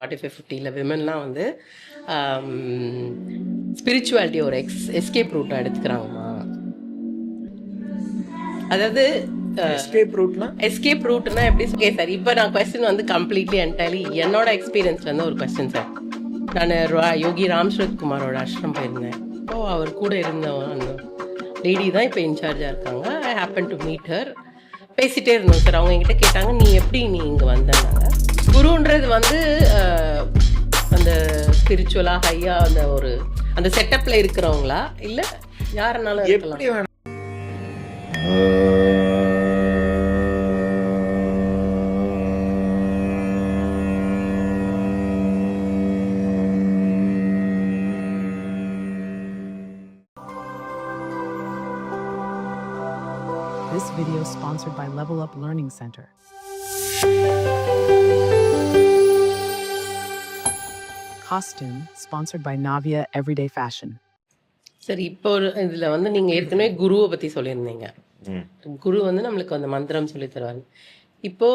Forty five ஃபிஃப்டியில் விமன்லாம் வந்து ஸ்பிரிச்சுவாலிட்டி ஒரு எக்ஸ் எஸ்கேப் ரூட்டாக எடுத்துக்கிறாங்கம்மா. அதாவது எஸ்கேப் ரூட்னா எஸ்கேப் ரூட்னா எப்படி ஓகே சார் இப்போ நான் கொஸ்டின் வந்து கம்ப்ளீட்லி என்டையர்லி என்னோட எக்ஸ்பீரியன்ஸ்ல இருந்து ஒரு கொஸ்டின் சார் நான் யோகி ராம் சரத் குமாரோட ஆசிரம் போயிருந்தேன். இப்போ அவர் கூட இருந்த அந்த லேடி தான் இப்போ இன்சார்ஜாக இருக்காங்க. I happen to meet her பேசிட்டே இருந்தோம் சார் அவங்க என்கிட்ட கேட்டாங்க நீ எப்படி நீ இங்கே வந்தனாங்க? குருன்றது வந்து அந்த ஸ்பிரிச்சுவலாக ஹையாக அந்த ஒரு அந்த செட்டப்பில் இருக்கிறவங்களா? இல்லை யாருனாலும் எப்படி வேணும் This video is sponsored by Level Up Learning Center. Costume sponsored by Navia Everyday Fashion. சரி இப்போ ஒரு இதில் வந்து நீங்கள் ஏற்கனவே குருவை பற்றி சொல்லியிருந்தீங்க. ம். குரு வந்து நம்மளுக்கு அந்த மந்திரம் சொல்லி தருவாங்க இப்போ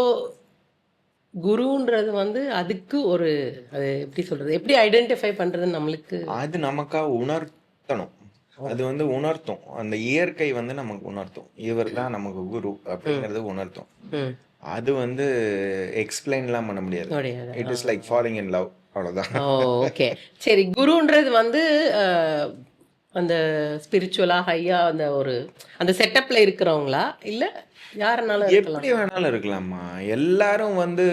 குருன்றது வந்து அதுக்கு ஒரு அது எப்படி சொல்றது எப்படி ஐடென்டிஃபை பண்றது நம்மளுக்கு? அது நமக்கா உணர்த்தணும். அது வந்து உணர்த்தும். அந்த இயற்கை வந்து நமக்கு உணர்த்தும். இவர் தான் நமக்கு குரு அப்படிங்கறது உணர்த்தும். ம், அது வந்து எக்ஸ்பிளைன்லாம் பண்ண முடியாது. It is like falling in love அவ்வளவுதான். ஓ ஓகே சரி குருன்றது வந்து அந்த ஸ்பிரிச்சுவலா ஹையா அந்த ஒரு அந்த செட்டப்ல இருக்கிறவங்களா? இல்ல யாருனாலும் எப்படி வேணாலும் இருக்கலாமா எல்லாரும் வந்து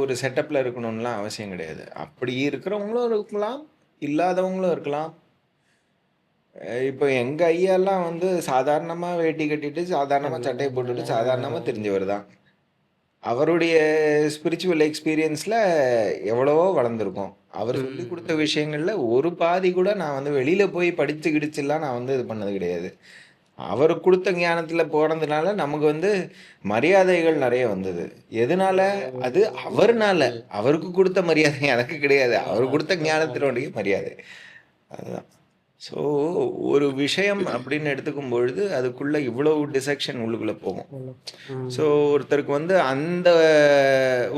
ஒரு செட்டப்ல இருக்கணும்லாம் அவசியம் கிடையாது. அப்படி இருக்கிறவங்களும் இருக்கலாம் இல்லாதவங்களும் இருக்கலாம். இப்போ எங்க ஐயாலாம் வந்து சாதாரணமா வேட்டி கட்டிட்டு சாதாரணமா சட்டையை போட்டுட்டு சாதாரணமா தெரிஞ்சவர் தான் அவருடைய ஸ்பிரிச்சுவல் எக்ஸ்பீரியன்ஸ்ல எவ்வளவோ வளர்ந்துருக்கோம். அவர் சொல்லி கொடுத்த விஷயங்கள்ல ஒரு பாதி கூட நான் வந்து வெளியில போய் படிச்சு கிடிச்சுலாம் நான் வந்து இது பண்ணது கிடையாது. அவர் கொடுத்த ஞானத்துல போனதுனால நமக்கு வந்து மரியாதைகள் நிறைய வந்தது. எதனால? அது அவர்னால. அவருக்கு கொடுத்த மரியாதை எனக்கு கிடையாது. அவர் கொடுத்த ஞானத்தினுடைய மரியாதை. அதுதான். ஸோ ஒரு விஷயம் அப்படின்னு எடுத்துக்கும் பொழுது அதுக்குள்ள இவ்வளவு டிசெக்ஷன் உள்ளுக்குள்ள போகும். ஸோ ஒருத்தருக்கு வந்து அந்த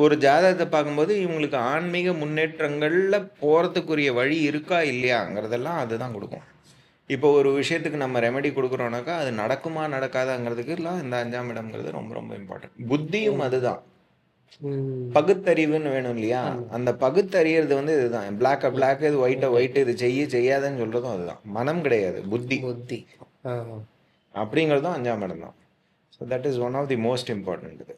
ஒரு ஜாதகத்தை பார்க்கும்போது இவங்களுக்கு ஆன்மீக முன்னேற்றங்கள்ல போறதுக்குரிய வழி இருக்கா இல்லையாங்கிறதெல்லாம் அதுதான் கொடுக்கும். இப்போ ஒரு விஷயத்துக்கு நம்ம ரெமெடி கொடுக்குறோம்னாக்கா அது நடக்குமா நடக்காதாங்கிறதுக்கு எல்லாம் இந்த அஞ்சாம் இடம்ங்கிறது ரொம்ப ரொம்ப இம்பார்ட்டன்ட் புத்தியும் அதுதான். பகுத்தறிவுன்னு வேணும் இல்லையா? அந்த பகுத்தறியறது வந்து இதுதான். பிளாக் பிளாக் இது ஒயிட்ட ஒயிட் இது செய்ய செய்யாதன்னு சொல்றதும் அதுதான். மனம் கிடையாது புத்தி. புத்தி. அப்படிங்கிறதும் அஞ்சாம் இடம் தான். So that is one of the most important இது.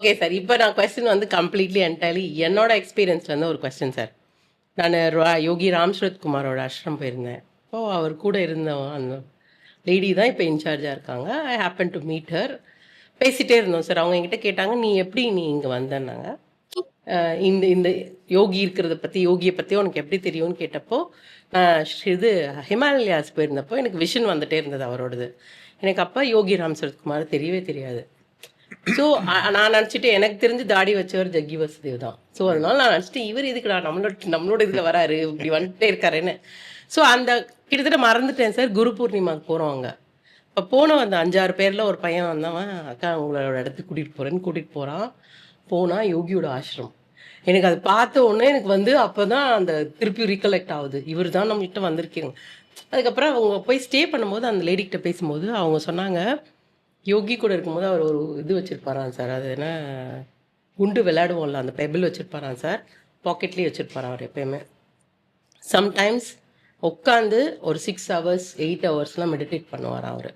ஓகே சார் இப்போ நான் கொஸ்டின் வந்து கம்ப்ளீட்லி என்டையர்லி என்னோட எக்ஸ்பீரியன்ஸ்ல இருந்து ஒரு கொஸ்டின் சார் நான் யோகி ராம் சரத் குமாரோட ஆசிரம் போயிருந்தேன். இப்போ அவர் கூட இருந்த அந்த லேடி தான் இப்போ இன்சார்ஜாக இருக்காங்க. I happen to meet her பேசிட்டே இருந்தோம். சார் அவங்க என்கிட்ட கேட்டாங்க நீ எப்படி நீ இங்கே வந்தேன்னாங்க. இந்த இந்த யோகி இருக்கிறத பற்றி யோகியை பற்றி உனக்கு எப்படி தெரியும்னு கேட்டப்போ இது ஹிமாலயாஸ் போயிருந்தப்போ எனக்கு விஷன் வந்துட்டே இருந்தது அவரோடது. எனக்கு அப்போ யோகி ராம் சரத்குமார் தெரியவே தெரியாது. ஸோ நான் நினச்சிட்டு எனக்கு தெரிஞ்சு தாடி வச்சவர் ஜக்கி வசுதேவ் தான். ஸோ அதனால நான் நினச்சிட்டு இவர் இதுக்குடா நம்மளோட நம்மளோட இதில் வராரு இப்படி வந்துட்டே இருக்காருன்னு. ஸோ அந்த கிட்டத்தட்ட மறந்துட்டேன் சார். குரு பூர்ணிமாக்கு போகிறோம் அங்கே. இப்போ போனோம் அந்த அஞ்சாறு பேரில் ஒரு பையன் வந்தவன் அக்கா உங்களோட இடத்துக்கு கூட்டிகிட்டு போகிறேன்னு கூட்டிகிட்டு போகிறான் போனால் யோகியோட ஆசிரம் எனக்கு அது பார்த்த உடனே எனக்கு வந்து அப்போ தான் அந்த திருப்பி ரீகலெக்ட் ஆகுது. இவர் தான் நம்மகிட்ட வந்திருக்கீங்க அதுக்கப்புறம் அவங்க போய் ஸ்டே பண்ணும்போது அந்த லேடிக்கிட்ட பேசும்போது அவங்க சொன்னாங்க யோகி கூட இருக்கும்போது அவர் ஒரு இது வச்சுருப்பாரான் சார். அது என்ன குண்டு விளையாடுவோம்ல அந்த பெபிள் வச்சுருப்பாரான் சார். பாக்கெட்லேயே வச்சுருப்பாராம் அவர் எப்பயுமே. சம்டைம்ஸ் உட்காந்து ஒரு சிக்ஸ் ஹவர்ஸ் எயிட் ஹவர்ஸ்லாம் மெடிடேட் பண்ணுவார் அவர்.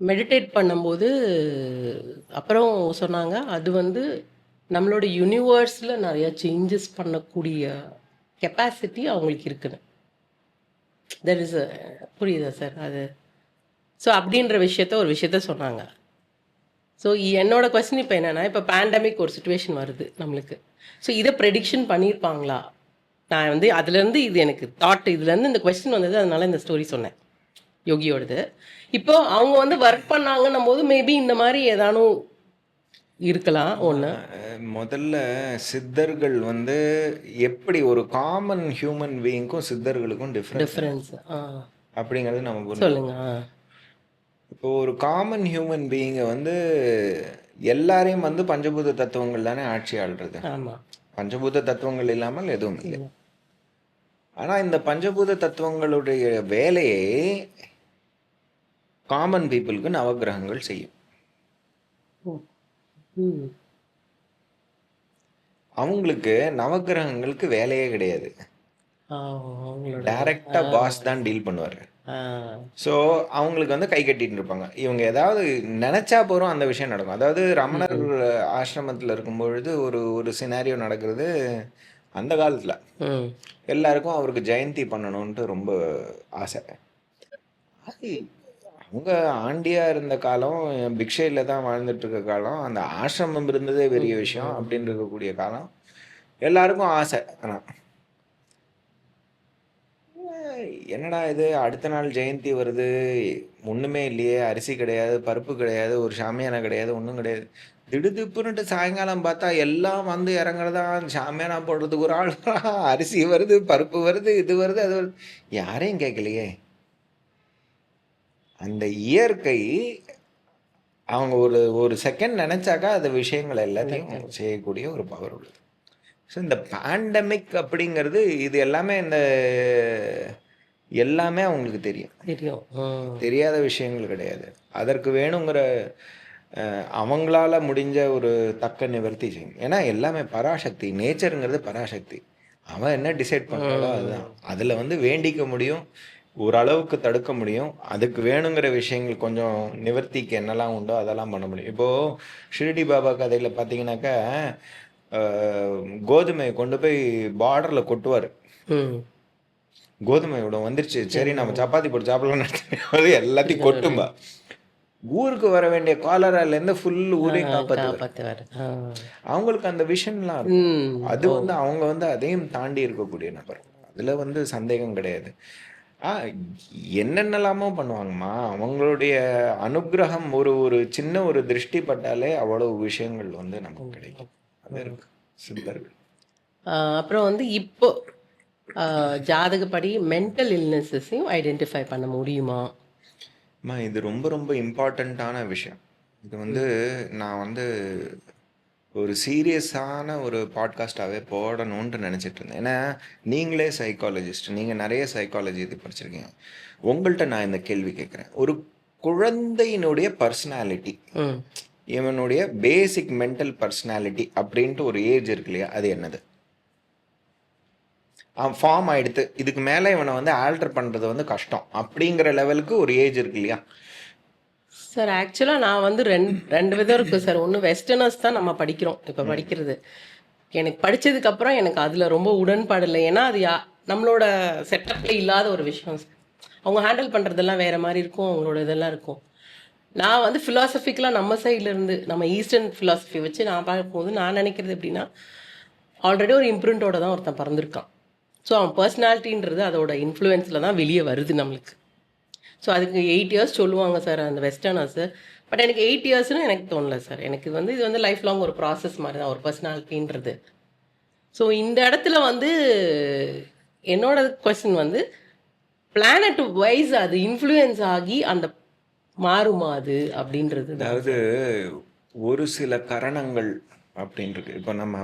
மெடிடேட் பண்ணும்போது அப்புறம் சொன்னாங்க அது வந்து நம்மளோட யூனிவர்ஸில் நிறையா சேஞ்சஸ் பண்ணக்கூடிய கெப்பாசிட்டி அவங்களுக்கு இருக்குன்னு. தட் இஸ் புரியுதா சார் அது ஸோ அப்படின்ற விஷயத்த ஒரு விஷயத்த சொன்னாங்க. ஸோ என்னோட கொஸ்டின் இப்போ என்னென்னா இப்போ பேண்டமிக் ஒரு சுச்சுவேஷன் வருது நம்மளுக்கு. ஸோ இதை ப்ரெடிக்ஷன் பண்ணியிருப்பாங்களா நான் வந்து அதுலேருந்து இது எனக்கு தாட் இதுலேருந்து இந்த கொஸ்டின் வந்தது அதனால இந்த ஸ்டோரி சொன்னேன். யோகியோடது. இப்போ அவங்க வந்து ஒர்க் பண்ணாங்கன்னும் போது மேபி இந்த மாதிரி ஏதானும் இருக்கலாம் ஒன்று முதல்ல சித்தர்கள் வந்து எப்படி ஒரு காமன் ஹியூமன் பீயிங்க்கும் சித்தர்களுக்கும் டிஃப்ரெண்ட் டிஃப்ரென்ஸ் அப்படிங்கிறது நம்ம சொல்லுங்க இப்போ ஒரு காமன் ஹியூமன் பீயிங்கை வந்து எல்லாரையும் வந்து பஞ்சபூத தத்துவங்கள் தானே ஆட்சி ஆள்றது? பஞ்சபூத தத்துவங்கள் இல்லாமல் எதுவும் இல்லை. ஆனா இந்த பஞ்சபூத தத்துவங்களுடைய வேலையை காமன் பீப்புளுக்கு நவக்கிரகங்கள் செய்யும். அவங்களுக்கு நவக்கிரகங்களுக்கு வேலையே கிடையாது. டைரக்டா பாஸ் தான் டீல் பண்ணுவாரு. ஸோ அவங்களுக்கு வந்து கை கட்டிட்டு இருப்பாங்க. இவங்க ஏதாவது நினைச்சா போறோம் அந்த விஷயம் நடக்கும். அதாவது ரமணர் ஆசிரமத்தில் இருக்கும் பொழுது ஒரு ஒரு சினாரியோ நடக்கிறது அந்த காலத்துல. ம். எல்லாருக்கும் அவருக்கு ஜெயந்தி பண்ணணும்ன்ட்டு ரொம்ப ஆசை. அது அவங்க ஆண்டியா இருந்த காலம் பிக்ஷையில தான் வாழ்ந்துட்டு இருக்க காலம் அந்த ஆசிரமம் இருந்ததே பெரிய விஷயம் அப்படின்னு இருக்கக்கூடிய காலம். எல்லாருக்கும் ஆசை ஆனா. ஏய், என்னடா இது? அடுத்த நாள் ஜெயந்தி வருது. ஒண்ணுமே இல்லையே. அரிசி கிடையாது பருப்பு கிடையாது ஒரு சாமியானா கிடையாது ஒன்றும் கிடையாது. திடுதிப்புன்னுட்டு சாயங்காலம் பார்த்தா எல்லாம் வந்து இறங்குறதா? சாமியானா போடுறதுக்கு ஒரு ஆள் அரிசி வருது பருப்பு வருது இது வருது அது வருது. யாரையும் கேட்கலையே. அந்த இயற்கை அவங்க ஒரு ஒரு செகண்ட் நினைச்சாக்கா அந்த விஷயங்கள் எல்லாத்தையும் செய்யக்கூடிய ஒரு பவர் உள்ளது. ஸோ இந்த பேண்டமிக் அப்படிங்கிறது இது எல்லாமே இந்த எல்லாமே அவங்களுக்கு தெரியும். தெரியும். தெரியாத விஷயங்கள் கிடையாது. அதற்கு வேணுங்கிற அவங்களால முடிஞ்ச ஒரு தக்க நிவர்த்தி செய்யும். ஏன்னா எல்லாமே பராசக்தி. நேச்சருங்கிறது பராசக்தி. அவன் என்ன டிசைட் பண்றாளோ அதுதான். அதுல வந்து வேண்டிக்க முடியும். ஓரளவுக்கு தடுக்க முடியும். அதுக்கு வேணுங்கிற விஷயங்கள் கொஞ்சம் நிவர்த்திக்கு என்னெல்லாம் உண்டோ அதெல்லாம் பண்ண முடியும். இப்போ ஷிரடி பாபா கதையில பார்த்தீங்கன்னாக்கா கோதுமையை கொண்டு போய் பார்டர்ல கொட்டுவார். கோதுமை இவ்வளோ வந்துருச்சு. சரி நம்ம சப்பாத்தி போட்டு சாப்பிடலாம் எல்லாத்தையும் கொட்டும்பா. ஊருக்கு வர வேண்டிய காலரால இருந்து ஃபுல் ஊரையும் காப்பாற்றுவார் அவங்களுக்கு அந்த விஷன்லாம் அது வந்து அவங்க வந்து அதையும் தாண்டி இருக்கக்கூடிய நபர். அதுல வந்து சந்தேகம் கிடையாது. என்னென்னலாமோ பண்ணுவாங்கம்மா. அவங்களுடைய அனுக்கிரகம் ஒரு ஒரு சின்ன ஒரு திருஷ்டி பட்டாலே அவ்வளவு விஷயங்கள் வந்து நமக்கு கிடைக்கும். அது இருக்கு. சித்தர்கள். அப்புறம் வந்து இப்போ ஜாதகப்படி மென்டல் இல்னஸஸையும் ஐடென்டிஃபை பண்ண முடியுமா? அம்மா இது ரொம்ப ரொம்ப இம்பார்ட்டண்ட்டான விஷயம். இது வந்து நான் வந்து ஒரு சீரியஸான ஒரு பாட்காஸ்டாகவே போடணும்னு நினச்சிட்டு இருந்தேன். ஏன்னா நீங்களே சைக்காலஜிஸ்ட் நீங்கள் நிறைய சைக்காலஜி இது படிச்சிருக்கீங்க. உங்கள்கிட்ட நான் இந்த கேள்வி கேட்குறேன். ஒரு குழந்தையினுடைய பர்சனாலிட்டி இவனுடைய பேசிக் மென்டல் பர்சனாலிட்டி அப்படின்ட்டு ஒரு ஏஜ் இருக்கு இல்லையா அது என்னது? ஃபார்ம் ஆயிடுத்து இதுக்கு மேலே இவனை வந்து ஆல்டர் பண்ணுறது வந்து கஷ்டம் அப்படிங்கிற லெவலுக்கு ஒரு ஏஜ் இருக்கு இல்லையா? சார் ஆக்சுவலாக நான் வந்து ரெண்டு ரெண்டு விதம் இருக்கு சார் ஒன்று வெஸ்டர்னர்ஸ் தான் நம்ம படிக்கிறோம் இப்போ படிக்கிறது. எனக்கு படிச்சதுக்கு அப்புறம் எனக்கு அதில் ரொம்ப உடன்பாடு இல்லை. ஏன்னா அது யா நம்மளோட செட்டப்ல இல்லாத ஒரு விஷயம் சார் அவங்க ஹேண்டில் பண்ணுறதெல்லாம் வேற மாதிரி இருக்கும் அவங்களோட இதெல்லாம் இருக்கும். நான் வந்து ஃபிலாசபிக்கலாக நம்ம சைடுல இருந்து நம்ம ஈஸ்டர்ன் ஃபிலாசபி வச்சு நான் பார்க்கும்போது நான் நினைக்கிறது எப்படின்னா ஆல்ரெடி ஒரு இம்ப்ரிண்ட்டோட தான் ஒருத்தன் பிறந்திருக்கான். ஸோ அவன் பர்சனாலிட்டின்றது அதோட இன்ஃப்ளூயன்ஸில் தான் வெளியே வருது நம்மளுக்கு. ஸோ அதுக்கு எயிட் இயர்ஸ் சொல்லுவாங்க சார் அந்த வெஸ்டர்னர்ஸு பட் எனக்கு எயிட் இயர்ஸ்னு எனக்கு தோணல சார் எனக்கு வந்து இது வந்து லைஃப் லாங் ஒரு ப்ராசஸ் மாதிரி தான் ஒரு பர்சனாலிட்டின்றது ஸோ இந்த இடத்துல வந்து என்னோட கொஸ்டின் வந்து பிளானட் வைஸ் அது இன்ஃப்ளூயன்ஸ் ஆகி அந்த மாறுமா அது அப்படின்றது. அதாவது ஒரு சில கரணங்கள் அப்படின்னு இருக்கு இப்போ நம்ம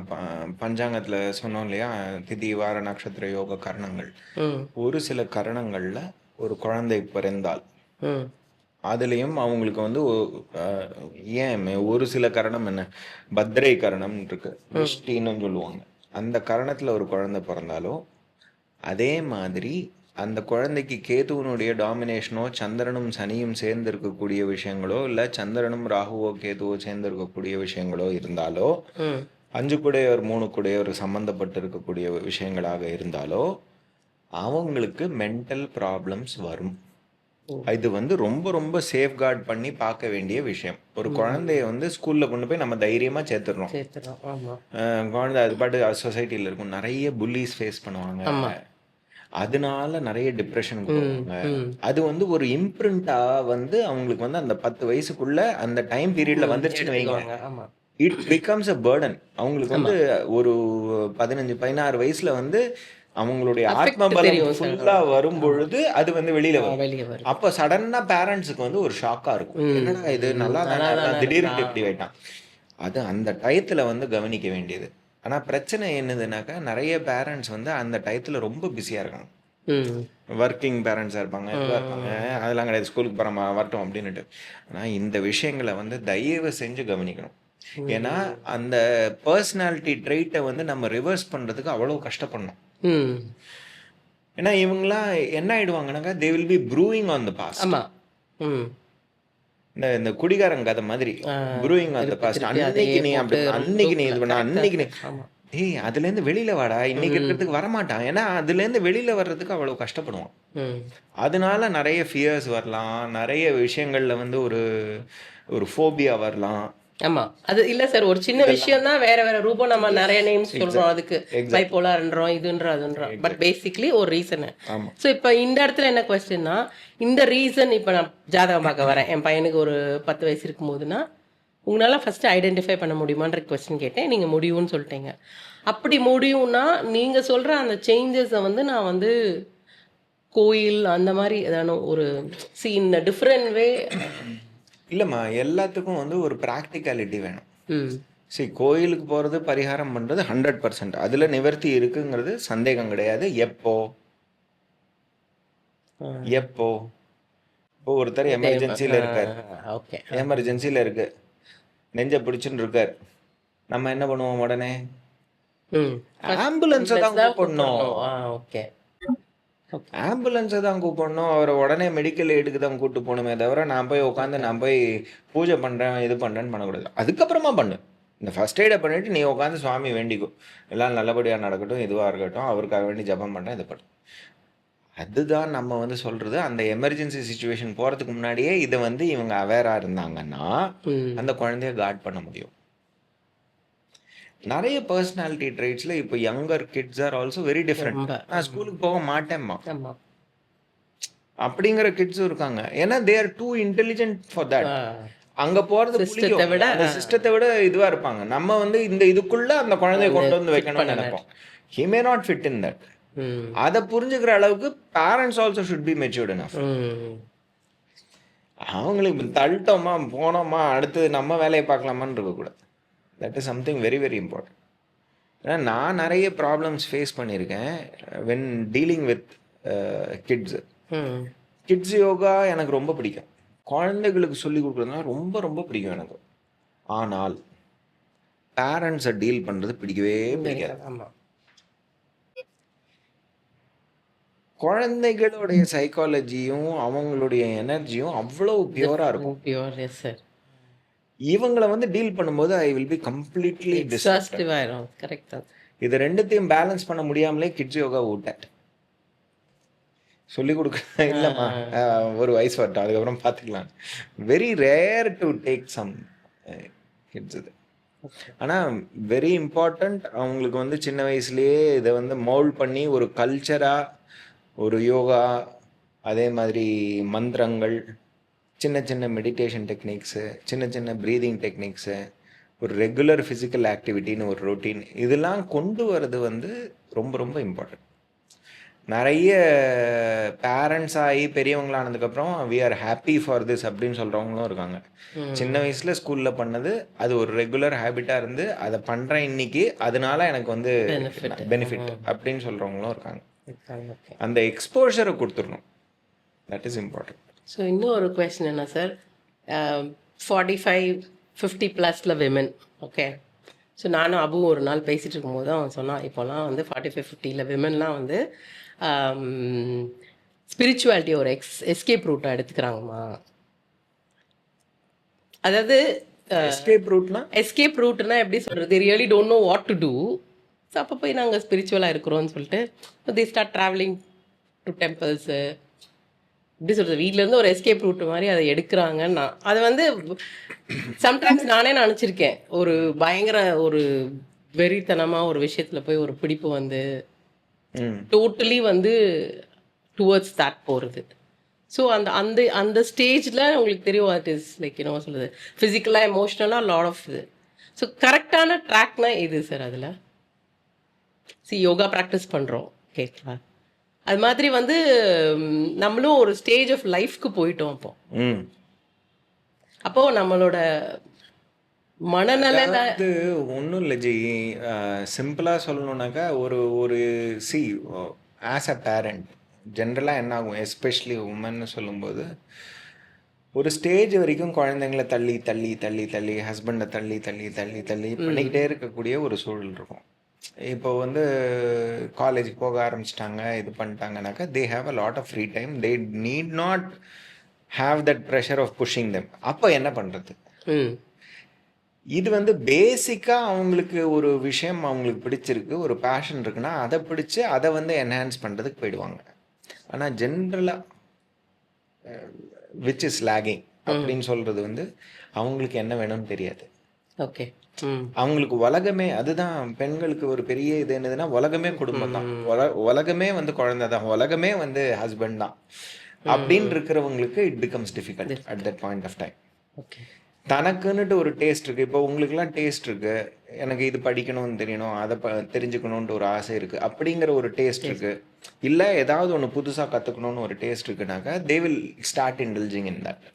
பஞ்சாங்கத்துல சொன்னோம் இல்லையா திதி வார நட்சத்திர யோக கரணங்கள். ஒரு சில கரணங்கள்ல ஒரு குழந்தை பிறந்தால் அதுலேயும் அவங்களுக்கு வந்து ஏன் ஒரு சில கரணம் என்ன? பத்ரை கரணம் இருக்கு. மிஷ்டின்னு சொல்லுவாங்க. அந்த கரணத்துல ஒரு குழந்தை பிறந்தாலோ அதே மாதிரி அந்த குழந்தைக்கு கேதுவனுடைய டாமினேஷனோ சந்திரனும் சனியும் சேர்ந்து இருக்கக்கூடிய விஷயங்களோ இல்லை சந்திரனும் ராகுவோ கேதுவோ சேர்ந்து இருக்கக்கூடிய விஷயங்களோ இருந்தாலோ அஞ்சு குடையவர் மூணு குடையவர் சம்பந்தப்பட்டு இருக்கக்கூடிய விஷயங்களாக இருந்தாலோ அவங்களுக்கு மென்டல் ப்ராப்ளம்ஸ் வரும். இது வந்து ரொம்ப ரொம்ப சேஃப்கார்ட் பண்ணி பார்க்க வேண்டிய விஷயம். ஒரு குழந்தைய வந்து ஸ்கூல்ல கொண்டு போய் நம்ம தைரியமா சேர்த்துறோம் குழந்தை அது பாட்டு சொசைட்டில இருக்கும். நிறைய புல்லிஸ் ஃபேஸ் பண்ணுவாங்க. அதனால நிறைய டிப்ரெஷன் போவாங்க. அது வந்து ஒரு இம்ப்ரிண்டா வந்து அவங்களுக்கு வந்து அந்த பத்து வயசுக்குள்ள அந்த டைம் பீரியட்ல வந்துருச்சுன்னு வைங்க. இட் பிகம்ஸ் அ பேர்டன் அவங்களுக்கு வந்து ஒரு பதினஞ்சு பதினாறு வயசுல வந்து அவங்களுடைய ஆத்ம பலம் ஃபுல்லா வரும் பொழுது அது வந்து வெளியில வரும். அப்ப சடனா பேரண்ட்ஸுக்கு வந்து ஒரு ஷாக்கா இருக்கும். என்னடா இது நல்லா தானே திடீர்னு இப்படி ஆயிட்டான். அது அந்த டயத்துல வந்து கவனிக்க வேண்டியது. ஆனால் பிரச்சனை என்னதுனாக்கா நிறைய பேரண்ட்ஸ் வந்து அந்த டயத்தில் ரொம்ப பிஸியாக இருக்காங்க. ஒர்க்கிங் பேரண்ட்ஸாக இருப்பாங்க இருப்பாங்க. அதெல்லாம் கிடையாது. ஸ்கூலுக்கு போகிறோமா வரட்டும் அப்படின்னுட்டு. ஆனால் இந்த விஷயங்களை வந்து தயவு செஞ்சு கவனிக்கணும். ஏன்னா அந்த பர்சனாலிட்டி ட்ரைட்டை வந்து நம்ம ரிவர்ஸ் பண்ணுறதுக்கு அவ்வளோ கஷ்டப்படணும். ஏன்னா இவங்களாம் என்ன ஆயிடுவாங்கன்னாக்கா they will be proving on the past ஆமாம் இந்த இந்த குடிகாரன் கதை மாதிரி ப்ரூவிங் ஆன் த பாஸ்ட் அன்னைக்கு நீ அப்படி அன்னைக்கு நீ இது பண்ண அன்னைக்கு நீ. ஏய் அதுலேருந்து வெளியில வாடா. இன்னைக்கு இருக்கிறதுக்கு வரமாட்டான். ஏன்னா அதுலேருந்து வெளியில வர்றதுக்கு அவ்வளோ கஷ்டப்படுவான். ம் அதனால நிறைய ஃபியர்ஸ் வரலாம். நிறைய விஷயங்கள்ல வந்து ஒரு ஒரு ஃபோபியா வரலாம். ஆமா. அது இல்ல சார் ஒரு சின்ன விஷயம் தான் வேற வேற ரூபம் நம்ம நிறைய நேம்ஸ் சொல்றோம் அதுக்கு. பைப்போலார்ன்றோம் இதுன்ற அதுன்றோம் பட் பேசிக்லி ஒரு ரீசன். ஸோ இப்போ இந்த இடத்துல என்ன கொஸ்டின்னா இந்த ரீசன் இப்போ நான் ஜாதகம் பார்க்க வரேன். என் பையனுக்கு ஒரு பத்து வயசு இருக்கும் போதுன்னா உங்களால ஃபர்ஸ்ட் ஐடென்டிஃபை பண்ண முடியுமான்ற கொஸ்டின் கேட்டேன். நீங்க முடியும்னு சொல்லிட்டீங்க. அப்படி முடியும்னா நீங்க சொல்ற அந்த சேஞ்சஸை வந்து நான் வந்து கோயில் அந்த மாதிரி ஏதான ஒரு சி இந்த டிஃப்ரெண்ட் வே இல்லைம்மா எல்லாத்துக்கும் வந்து ஒரு ப்ராக்டிகாலிட்டி வேணும். சரி கோயிலுக்கு போகிறது பரிகாரம் பண்ணுறது ஹண்ட்ரட் பர்சன்ட் அதில் நிவர்த்தி இருக்குங்கிறது சந்தேகம் கிடையாது. எப்போ? எப்போ? இப்போ ஒருத்தர் எமர்ஜென்சியில் இருக்கார். ஓகே. எமர்ஜென்சியில் இருக்கு. நெஞ்ச பிடிச்சுன்னு இருக்கார். நம்ம என்ன பண்ணுவோம் உடனே? ஆம்புலன்ஸை தான் கூப்பிடணும். ஓகே. ஆம்புலன்ஸை தான் கூப்பிடணும். அவரை உடனே மெடிக்கல் எய்டுக்கு தான் கூப்பிட்டு போகணுமே தவிர நான் போய் உட்காந்து நான் போய் பூஜை பண்ணுறேன் இது பண்ணுறேன்னு பண்ணக்கூடாது. அதுக்கப்புறமா பண்ணு. இந்த ஃபர்ஸ்ட் எய்டை பண்ணிட்டு நீ உட்காந்து சுவாமி வேண்டிக்கோ. எல்லாம் நல்லபடியாக நடக்கட்டும் இதுவாக இருக்கட்டும் அவருக்காக வேண்டி ஜெபம் பண்ணுறேன் இது பண்ணு. அதுதான் நம்ம வந்து சொல்கிறது அந்த எமர்ஜென்சி சுச்சுவேஷன் போகிறதுக்கு முன்னாடியே இதை வந்து இவங்க அவேராக இருந்தாங்கன்னா அந்த குழந்தைய காட் பண்ண முடியும். நிறைய பர்சனாலிட்டி ட்ரைட்ஸில் இப்போ younger kids are also very different. நான் ஸ்கூலுக்கு போக மாட்டேம்மா. அப்படிங்கிற கிட்ஸும் இருக்காங்க. ஏன்னா they are too intelligent for that அங்க போறது பிடிக்கும் விட, சிஸ்டத்தை விட இதுவா இருப்பாங்க. நம்ம வந்து இந்த இதுக்குள்ள அந்த குழந்தைய கொண்டு வந்து வைக்கணும்னு நினைப்போம். He may not fit in that அதை புரிஞ்சுக்கிற அளவுக்கு parents also should be matured hmm. அவங்களுக்கு தள்ளிட்டோமா போனோமா அடுத்து நம்ம வேலையை பார்க்கலாமான்னு இருக்கக்கூடாது. That is something very very important ஏன்னா நான் நிறைய ப்ராப்ளம்ஸ் ஃபேஸ் பண்ணியிருக்கேன் when dealing with kids kids yoga எனக்கு ரொம்ப பிடிக்கும். குழந்தைகளுக்கு சொல்லி கொடுக்குறதுனா ரொம்ப ரொம்ப பிடிக்கும் எனக்கு. ஆனால் பேரண்ட்ஸை டீல் பண்ணுறது பிடிக்கவே பிடிக்காது. குழந்தைகளுடைய சைக்காலஜியும் அவங்களுடைய எனர்ஜியும் அவ்வளோ பியூராக இருக்கும். பியூர் எஸ் சார் இவங்களை வந்து டீல் பண்ணும்போது I will be completely exhaustive ஆயிரும். கரெக்ட் தான். இது ரெண்டுத்தையும் பேலன்ஸ் பண்ண முடியாமலே கிட்ஸ் யோகா விட்டேன் சொல்லி கொடுக்க இல்லைம்மா. ஒரு வயசு வரட்டும். அதுக்கப்புறம் பார்த்துக்கலாம். Very rare to take some kids இது. ஆனால் வெரி இம்பார்ட்டண்ட் அவங்களுக்கு வந்து சின்ன வயசுலேயே இதை வந்து மோல்ட் பண்ணி ஒரு கல்ச்சராக ஒரு யோகா அதே மாதிரி மந்திரங்கள் சின்ன சின்ன மெடிடேஷன் டெக்னிக்ஸு சின்ன சின்ன ப்ரீதிங் டெக்னிக்ஸு ஒரு ரெகுலர் ஃபிசிக்கல் ஆக்டிவிட்டின்னு ஒரு ரொட்டீன் இதெல்லாம் கொண்டு வர்றது வந்து ரொம்ப ரொம்ப இம்பார்ட்டன்ட் நிறைய பேரண்ட்ஸ் ஆகி பெரியவங்களானதுக்கப்புறம் we are happy for this அப்படின்னு சொல்கிறவங்களும் இருக்காங்க. சின்ன வயசில் ஸ்கூலில் பண்ணது அது ஒரு ரெகுலர் ஹேபிட்டாக இருந்து அதை பண்ணுறேன் இன்னைக்கு அதனால எனக்கு வந்து. பெனிஃபிட் அப்படின்னு சொல்கிறவங்களும் இருக்காங்க. அந்த எக்ஸ்போஷரை கொடுத்துடணும். தட் இஸ் இம்பார்ட்டன்ட் ஸோ இன்னும் ஒரு கொஸ்டின் என்ன சார் ஃபார்ட்டி ஃபைவ் ஃபிஃப்டி ப்ளஸில் விமன் ஓகே ஸோ நானும் அபு ஒரு நாள் பேசிகிட்டு இருக்கும்போது அவன் சொன்னான் இப்போலாம் வந்து ஃபார்ட்டி ஃபைவ் ஃபிஃப்டியில் விமன்லாம் வந்து ஸ்பிரிச்சுவாலிட்டி ஒரு எக்ஸ் எஸ்கேப் ரூட்டாக எடுத்துக்கிறாங்கம்மா. அதாவது எஸ்கேப் ரூட்னா எஸ்கேப் ரூட்னா எப்படி சொல்கிறது really don't know what to do to so போய் நாங்கள் ஸ்பிரிச்சுவலாக இருக்கிறோம்னு சொல்லிட்டு the start travelling to temples எப்படி சொல்கிறது வீட்டிலேருந்து ஒரு எஸ்கேப் ரூட் மாதிரி அதை எடுக்கிறாங்கன்னு நான் அது வந்து சம்டைம்ஸ் நானே நினச்சிருக்கேன். ஒரு பயங்கர ஒரு வெறித்தனமாக ஒரு விஷயத்தில் போய் ஒரு பிடிப்பு வந்து டோட்டலி வந்து டுவர்ட்ஸ் தட் போகிறது ஸோ அந்த அந்த அந்த ஸ்டேஜில் உங்களுக்கு தெரியும் அது இஸ் லைக் என்ன சொல்லுது ஃபிசிக்கலாக எமோஷ்னலாக லாட் ஆஃப் இது. ஸோ கரெக்டான ட்ராக்னா எது சார் அதில்? சி யோகா ப்ராக்டிஸ் பண்ணுறோம் கேட்கலாம் அது மாதிரி வந்து நம்மளும் ஒரு ஸ்டேஜ் ஆஃப் லைஃப்க்கு போயிட்டோம் அப்போ அப்போ நம்மளோட மனநல ஒன்றும் இல்லை ஜி. சிம்பிளாக சொல்லணுன்னாக்கா ஒரு ஒரு சி ஆஸ் அ பேரண்ட் ஜென்ரலாக என்ன ஆகும் எஸ்பெஷலி உமன்னு சொல்லும்போது ஒரு ஸ்டேஜ் வரைக்கும் குழந்தைங்கள தள்ளி தள்ளி தள்ளி தள்ளி ஹஸ்பண்டை தள்ளி தள்ளி தள்ளி தள்ளி பண்ணிக்கிட்டே இருக்கக்கூடிய ஒரு சூழல் இருக்கும். இப்போ வந்து காலேஜ் போக ஆரம்பிச்சிட்டாங்க இது பண்ணிட்டாங்கனாக்கா they have a lot of free time they need not have that pressure of pushing them அப்போ என்ன பண்ணுறது இது வந்து பேசிக்காக அவங்களுக்கு ஒரு விஷயம் அவங்களுக்கு பிடிச்சிருக்கு ஒரு பேஷன் இருக்குன்னா அதை பிடிச்சு அதை வந்து என்ஹான்ஸ் பண்ணுறதுக்கு போயிடுவாங்க. ஆனால் ஜென்ரலாக விச் இஸ் லேகிங் அப்படின்னு சொல்கிறது வந்து அவங்களுக்கு என்ன வேணும்னு தெரியாது. ஓகே. அவங்களுக்கு உலகமே அதுதான் பெண்களுக்கு ஒரு பெரிய இது என்னதுன்னா உலகமே குடும்பம் தான். உல உலகமே வந்து குழந்தை தான். உலகமே வந்து ஹஸ்பண்ட் தான். அப்படின்னு இருக்கிறவங்களுக்கு it becomes difficult at that point of time okay. தனக்குன்னுட்டு ஒரு டேஸ்ட் இருக்கு. இப்போ உங்களுக்குலாம் டேஸ்ட் இருக்கு. எனக்கு இது படிக்கணும்னு தெரியணும். அதை ப தெரிஞ்சுக்கணுன்ட்டு ஒரு ஆசை இருக்கு. அப்படிங்கிற ஒரு டேஸ்ட் இருக்கு. இல்லை ஏதாவது ஒன்று புதுசாக கற்றுக்கணும்னு ஒரு taste இருக்குனாக்கா they will start indulging in that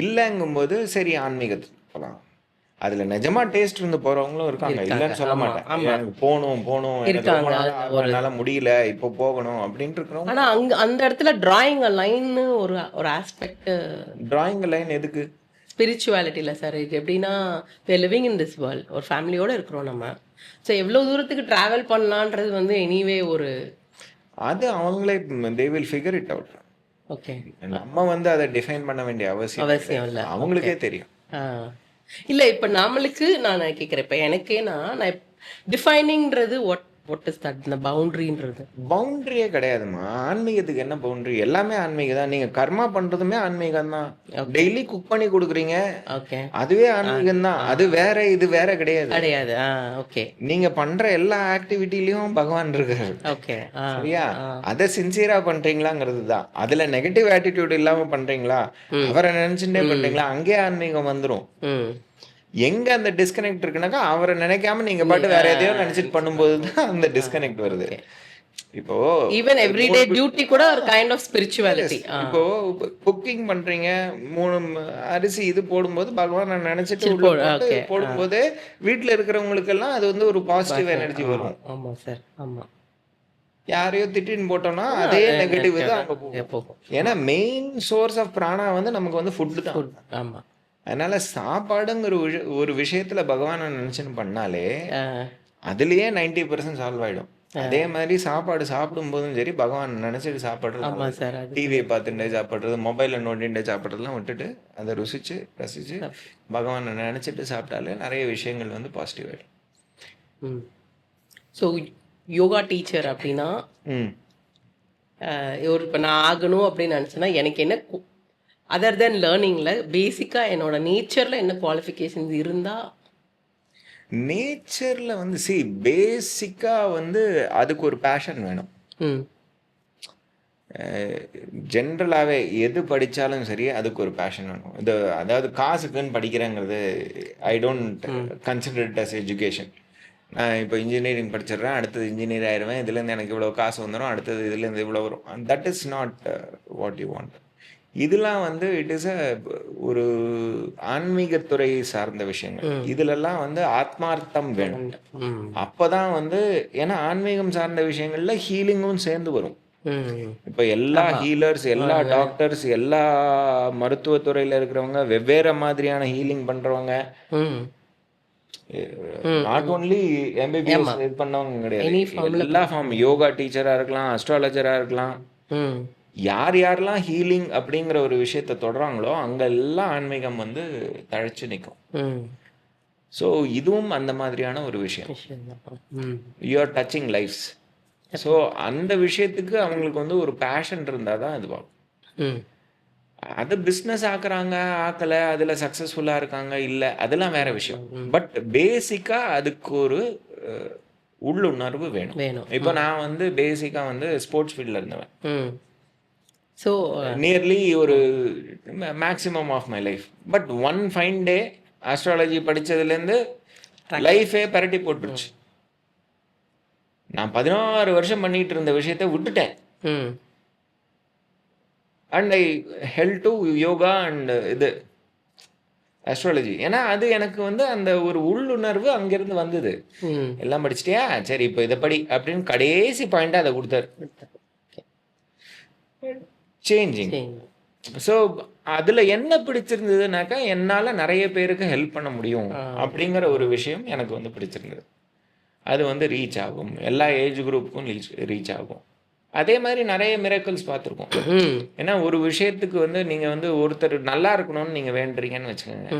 இல்லைங்கும்போது சரி ஆன்மீகத்துக்கு போகலாம் அதில் நிஜமா டேஸ்ட் இருந்து போறவங்களும் இருக்காங்க. இல்லைன்னு சொல்ல மாட்டேன். எனக்கு போகணும் போகணும். என்னால முடியல இப்போ போகணும் அப்படின்ட்டு இருக்கிறவங்க ஆனா அங்க அந்த இடத்துல டிராயிங் லைன்னு ஒரு ஒரு ஆஸ்பெக்ட் டிராயிங் லைன் எதுக்கு? ஸ்பிரிச்சுவாலிட்டியில் சார் இது எப்படின்னா we living in this world ஒரு ஃபேமிலியோட இருக்கிறோம் நம்ம. ஸோ எவ்வளோ தூரத்துக்கு ட்ராவல் பண்ணலான்றது வந்து எனிவே ஒரு அது அவங்களே they will figure it out okay நம்ம வந்து அதை டிஃபைன் பண்ண வேண்டிய அவசியம் அவசியம் இல்லை. அவங்களுக்கே தெரியும். இல்லை இப்போ நம்மளுக்கு நான் கேட்குறேன் இப்போ எனக்கேனா நான் நான் டிஃபைனிங்கிறது ஒட் ஒட் இஸ் தட் இந்த பவுண்ட்ரின்றது பவுண்டரியே கிடையாதுமா ஆன்மீகத்துக்கு என்ன பவுண்டரி எல்லாமே ஆன்மீகம் தான். நீங்க கர்மா பண்றதுமே ஆன்மீகம் தான். டெய்லி குக் பண்ணி கொடுக்குறீங்க. ஓகே அதுவே ஆன்மீகம் தான். அது வேற இது வேற கிடையாது. கிடையாது. ஓகே நீங்க பண்ற எல்லா ஆக்டிவிட்டிலயும் பகவான் இருக்காரு. ஓகே சரியா? அதை சின்சியரா பண்றீங்களாங்கிறது தான். அதுல நெகட்டிவ் ஆட்டிடியூட் இல்லாம பண்றீங்களா? அவரை நினைச்சுட்டே பண்றீங்களா? அங்கே ஆன்மீகம் வந்துரும். எங்க அந்த டிஸ்கனெக்ட் இருக்குனாக்கா அவரை நினைக்காம நீங்க பாட்டு வேற எதையோ நினைச்சிட்டு பண்ணும்போது தான் அந்த டிஸ்கனெக்ட் வருது. இப்போ ஈவன் எவ்ரிடே டியூட்டி கூட ஒரு கைண்ட் ஆஃப் ஸ்பிரிச்சுவாலிட்டி இப்போ குக்கிங் பண்றீங்க மூணு அரிசி இது போடும்போது பகவான் நான் நினைச்சிட்டு உள்ள போடும்போது வீட்ல இருக்கிறவங்களுக்கு எல்லாம் அது வந்து ஒரு பாசிட்டிவ் எனர்ஜி வரும். ஆமாம் சார் ஆமாம் யாரையோ திட்டின்னு போட்டோம்னா அதே நெகட்டிவ் தான் அங்க போகும். ஏன்னா மெயின் சோர்ஸ் ஆஃப் பிராணா வந்து நமக்கு வந்து ஃபுட் தான். ஆமாம் அதனால சாப்பாடுங்கிற ஒரு விஷ- ஒரு விஷயத்துல பகவானை நினைச்சுன்னு பண்ணாலே அதுலயே நைன்டி பர்சன்ட் சால்வ் ஆயிடும். அதே மாதிரி சாப்பாடு சாப்பிடும் போதும் சரி பகவான் நினைச்சிட்டு சாப்பிடுறது டிவியை பார்த்துட்டே சாப்பிட்றது மொபைலில் நோண்டிகிட்டே சாப்பிட்றதெல்லாம் விட்டுட்டு அதை ருசிச்சு ரசிச்சு பகவானை நினச்சிட்டு சாப்பிட்டாலே நிறைய விஷயங்கள் வந்து பாசிட்டிவ் ஆகிடும் ஸோ யோகா டீச்சர் அப்படின்னா ஒரு இப்போ நான் ஆகணும் அப்படின்னு நினச்சேன்னா எனக்கு என்ன அதர் தென் லேர்னிங்கில் பேசிக்காக என்னோட நேச்சரில் என்ன குவாலிஃபிகேஷன்ஸ் இருந்தால் நேச்சரில் வந்து சி பேசிக்காக வந்து அதுக்கு ஒரு பேஷன் வேணும். ஜென்ரலாகவே எது படித்தாலும் சரி அதுக்கு ஒரு பேஷன் வேணும். இது அதாவது காசுக்குன்னு படிக்கிறேங்கிறது I don't consider it as education நான் இப்போ இன்ஜினியரிங் படிச்சிடுறேன் அடுத்தது இன்ஜினியர் ஆயிடுவேன் இதுலேருந்து எனக்கு இவ்வளோ காசு வந்துடும் அடுத்தது இதுலேருந்து இவ்வளோ வரும். That is not what you want இதெல்லாம் வந்து இட் இஸ் அ ஒரு ஆன்மீகத்துறை சார்ந்த விஷயங்கள். இதுலெல்லாம் வந்து ஆத்மார்த்தம் வேணும். அப்பதான் வந்து ஏன்னா ஆன்மீகம் சார்ந்த விஷயங்கள்ல ஹீலிங்கும் சேர்ந்து வரும். இப்போ எல்லா ஹீலர்ஸ் எல்லா டாக்டர்ஸ் எல்லா மருத்துவத்துறையில இருக்கிறவங்க வெவ்வேறு மாதிரியான ஹீலிங் பண்றவங்க நாட் ஓன்லி எம்பிபிஎஸ் இது பண்ணவங்க கிடையாது. எல்லா ஃபார்ம் யோகா டீச்சரா இருக்கலாம் அஸ்ட்ராலஜரா இருக்கலாம். யார் யாரெல்லாம் ஹீலிங் அப்படிங்கிற ஒரு விஷயத்தை தொடறாங்களோ அங்க எல்லாம் ஆன்மீகம் வந்து தழைச்சு நிற்கும் ஸோ இதுவும் அந்த மாதிரியான ஒரு விஷயம். You are touching lifes so அந்த விஷயத்துக்கு அவங்களுக்கு வந்து ஒரு பேஷன் இருந்தால் தான் இதுவாகும் அது பிஸ்னஸ் ஆக்குறாங்க ஆக்கலை அதில் சக்ஸஸ்ஃபுல்லாக இருக்காங்க இல்லை அதெல்லாம் வேற விஷயம். பட் பேசிக்காக அதுக்கு ஒரு உள்ளுணர்வு வேணும். வேணும். இப்போ நான் வந்து பேசிக்காக வந்து ஸ்போர்ட்ஸ் ஃபீல்டில் இருந்தவன். ஸோ நியர்லி ஒரு maximum of my life but one fine day astrology படிச்சதுலேருந்து லைஃபே பரட்டி போட்டுருச்சு. நான் பதினாறு வருஷம் பண்ணிட்டு இருந்த விஷயத்தை விட்டுட்டேன். ம் and I held to yoga and இது அஸ்ட்ராலஜி ஏன்னா அது எனக்கு வந்து அந்த ஒரு உள்ளுணர்வு அங்கேருந்து வந்தது. ம் எல்லாம் படிச்சிட்டியா? சரி இப்போ இதை படி அப்படின்னு கடைசி பாயிண்டாக அதை கொடுத்தாரு. சேஞ்சிங் ஸோ அதில் என்ன பிடிச்சிருந்ததுனாக்கா என்னால் நிறைய பேருக்கு ஹெல்ப் பண்ண முடியும் அப்படிங்கிற ஒரு விஷயம் எனக்கு வந்து பிடிச்சிருந்தது. அது வந்து ரீச் ஆகும். எல்லா ஏஜ் குரூப்புக்கும் ரீச் ரீச் ஆகும். அதே மாதிரி நிறைய மிரக்கல்ஸ் பார்த்துருக்கோம். ஏன்னா ஒரு விஷயத்துக்கு வந்து நீங்கள் வந்து ஒருத்தர் நல்லா இருக்கணும்னு நீங்கள் வேண்டுறீங்கன்னு வச்சுக்கோங்க.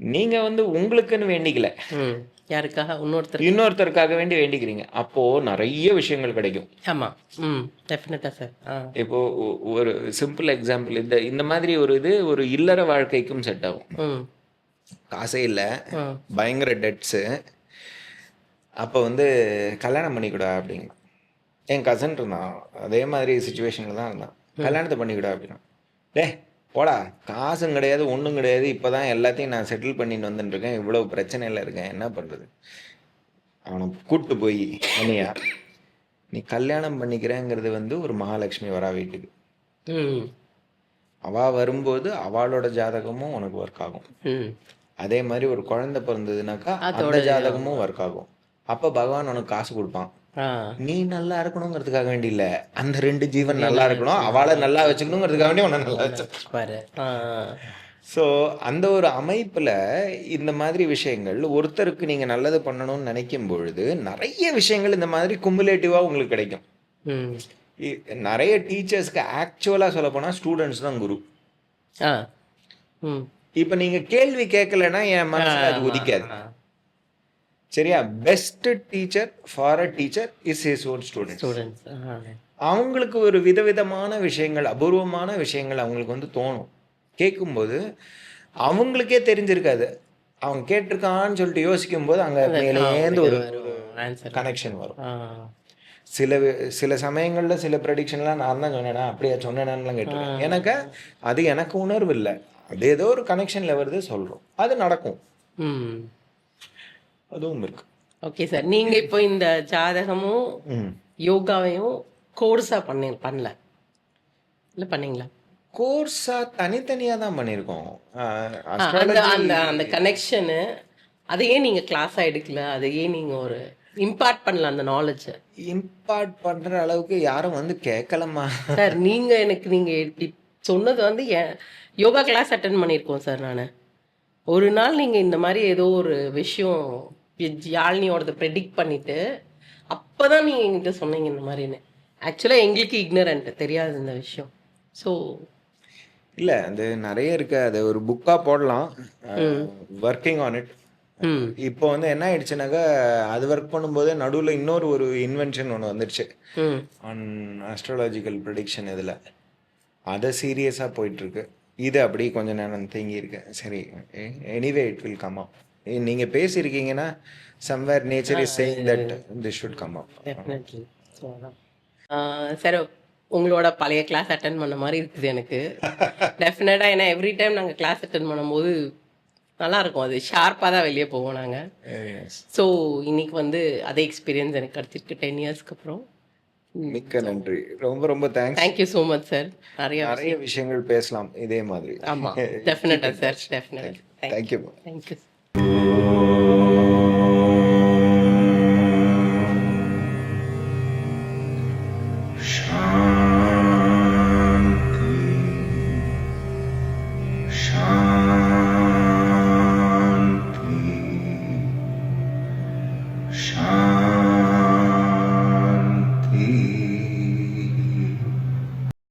ம் நீங்கள் வந்து உங்களுக்குன்னு வேண்டிக்கல. ம். யாருக்காக? இன்னொருத்தர் இன்னொருத்தருக்காக வேண்டி வேண்டிக்கிறீங்க. அப்போது நிறைய விஷயங்கள் கிடைக்கும். ஆமாம் ம். டெஃபினட்டாக சார் இப்போ ஒரு சிம்பிள் எக்ஸாம்பிள் இந்த இந்த மாதிரி ஒரு இது ஒரு இல்லற வாழ்க்கைக்கும் செட் ஆகும். காசே இல்லை. பயங்கர டெட்ஸு அப்போ வந்து கல்யாணம் பண்ணிக்கூடா அப்படிங்க என் கசன் இருந்தான். அதே மாதிரி சுச்சுவேஷனில் தான் இருந்தான். கல்யாணத்தை பண்ணிக்கூடா அப்படின்னா. டே போடா காசும் கிடையாது ஒன்றும் கிடையாது. இப்போ தான் எல்லாத்தையும் நான் செட்டில் பண்ணிட்டு வந்துட்டு இருக்கேன் இவ்வளோ பிரச்சனையில் இருக்கேன். என்ன பண்ணுறது அவனை கூப்பிட்டு போய் அண்ணியா நீ கல்யாணம் பண்ணிக்கிறேங்கிறது வந்து ஒரு மகாலட்சுமி வரா வீட்டுக்கு. ம். அவள் வரும்போது அவளோட ஜாதகமும் உனக்கு ஒர்க் ஆகும். அதே மாதிரி ஒரு குழந்தை பிறந்ததுனாக்கா அந்த ஜாதகமும் ஒர்க் ஆகும். அப்போ பகவான் உனக்கு காசு கொடுப்பான். நீ நல்லா இருக்கணுங்கிறதுக்காக வேண்டி இல்ல அந்த ரெண்டு ஜீவன் நல்லா இருக்கணும். அவளை நல்லா வச்சுக்கணுங்கிறதுக்காக வேண்டி உன்னை நல்லா வச்சு பாரு. ஆ. ஸோ அந்த ஒரு அமைப்பில் இந்த மாதிரி விஷயங்கள் ஒருத்தருக்கு நீங்கள் நல்லது பண்ணணும்னு நினைக்கும் பொழுது நிறைய விஷயங்கள் இந்த மாதிரி குமுலேட்டிவாக உங்களுக்கு கிடைக்கும். நிறைய டீச்சர்ஸ்க்கு ஆக்சுவலாக சொல்ல போனால் ஸ்டூடெண்ட்ஸ் தான் குரு. இப்போ நீங்கள் கேள்வி கேட்கலன்னா என் மனசில் அது உதிக்காது. சரியா? Best teacher for a teacher is his own student students அவங்களுக்கு ஒரு விதவிதமான விஷயங்கள் அபூர்வமான விஷயங்கள் அவங்களுக்கு வந்து தோணும். கேட்கும்போது அவங்களுக்கே தெரிஞ்சிருக்காது. அவங்க கேட்டிருக்கான்னு சொல்லிட்டு யோசிக்கும் போது அங்கே மேலேந்து ஒரு கனெக்ஷன் வரும். சில சில சமயங்களில் சில ப்ரெடிக்ஷன்லாம் நான் தான் சொன்னேனா அப்படியா சொன்னேனான்லாம் கேட்டிருக்கேன். எனக்கு அது எனக்கு உணர்வு இல்லை. அது ஏதோ ஒரு கனெக்ஷனில் வருது சொல்கிறோம் அது நடக்கும். அதுவும் இருக்கு. ஓகே சார் நீங்கள் இப்போ இந்த ஜாதகமும் யோகாவையும் கோர்ஸாக பண்ணி பண்ணல. இல்லை பண்ணீங்களா? கோர்ஸாக தனித்தனியாக தான் ஆ, அந்த அந்த அந்த கனெக்ஷனு அதை ஏன் நீங்கள் கிளாஸாக எடுக்கல அதை ஏன் நீங்கள் ஒரு இம்பார்ட் பண்ணல அந்த நாலேஜை இம்பார்ட் பண்ற அளவுக்கு யாரும் வந்து கேட்கலம்மா சார் நீங்கள் எனக்கு நீங்கள் இப்படி சொன்னது வந்து யோகா கிளாஸ் அட்டன் பண்ணியிருக்கோம் சார் நான். ஒரு நாள் நீங்கள் இந்த மாதிரி ஏதோ ஒரு விஷயம் யாழ்னியோடத ப்ரெடிக்ட் பண்ணிட்டு அப்போ தான் நீங்கள் என்கிட்ட சொன்னீங்க இந்த மாதிரின்னு. ஆக்சுவலாக எங்களுக்கு இக்னரண்ட் தெரியாது இந்த விஷயம். ஸோ இல்ல அது நிறைய இருக்கு. அது ஒரு புக்கா போடலாம். ஒர்க்கிங் ஆன் இட் இப்போ வந்து என்ன ஆயிடுச்சுனாக்கா அது ஒர்க் பண்ணும்போது நடுவில் இன்னொரு ஒரு இன்வென்ஷன் ஒன்று வந்துடுச்சு ஆன் அஸ்ட்ராலஜிக்கல் ப்ரிடிக்ஷன் இதில். அதை சீரியஸாக போயிட்டுருக்கு இது அப்படி கொஞ்ச நேரம் தேங்கி இருக்கு சரி anyway it will come up நீங்கள் பேசியிருக்கீங்கன்னா somewhere nature is saying that this should come up definitely so அதான். சார் உங்களோட பழைய கிளாஸ் அட்டன் பண்ண மாதிரி இருக்குது எனக்கு. டெஃபினட்டாக ஏன்னா எவ்ரி டைம் நாங்கள் கிளாஸ் அட்டன் பண்ணும்போது நல்லா இருக்கும் அது ஷார்ப்பாக தான் வெளியே போவோம் நாங்கள் ஸோ இன்னைக்கு வந்து அதே எக்ஸ்பீரியன்ஸ் எனக்கு கிடச்சிருக்கு டென் இயர்ஸ்க்கு அப்புறம். மிக்க நன்றி. ரொம்ப ரொம்ப thanks thank you so much sir நிறைய நிறைய விஷயங்கள் பேசலாம் இதே மாதிரி. ஆமாம் டெஃபினட்டாக சார் டெஃபினட்டாக தேங்க்யூ தேங்க்யூ Oh.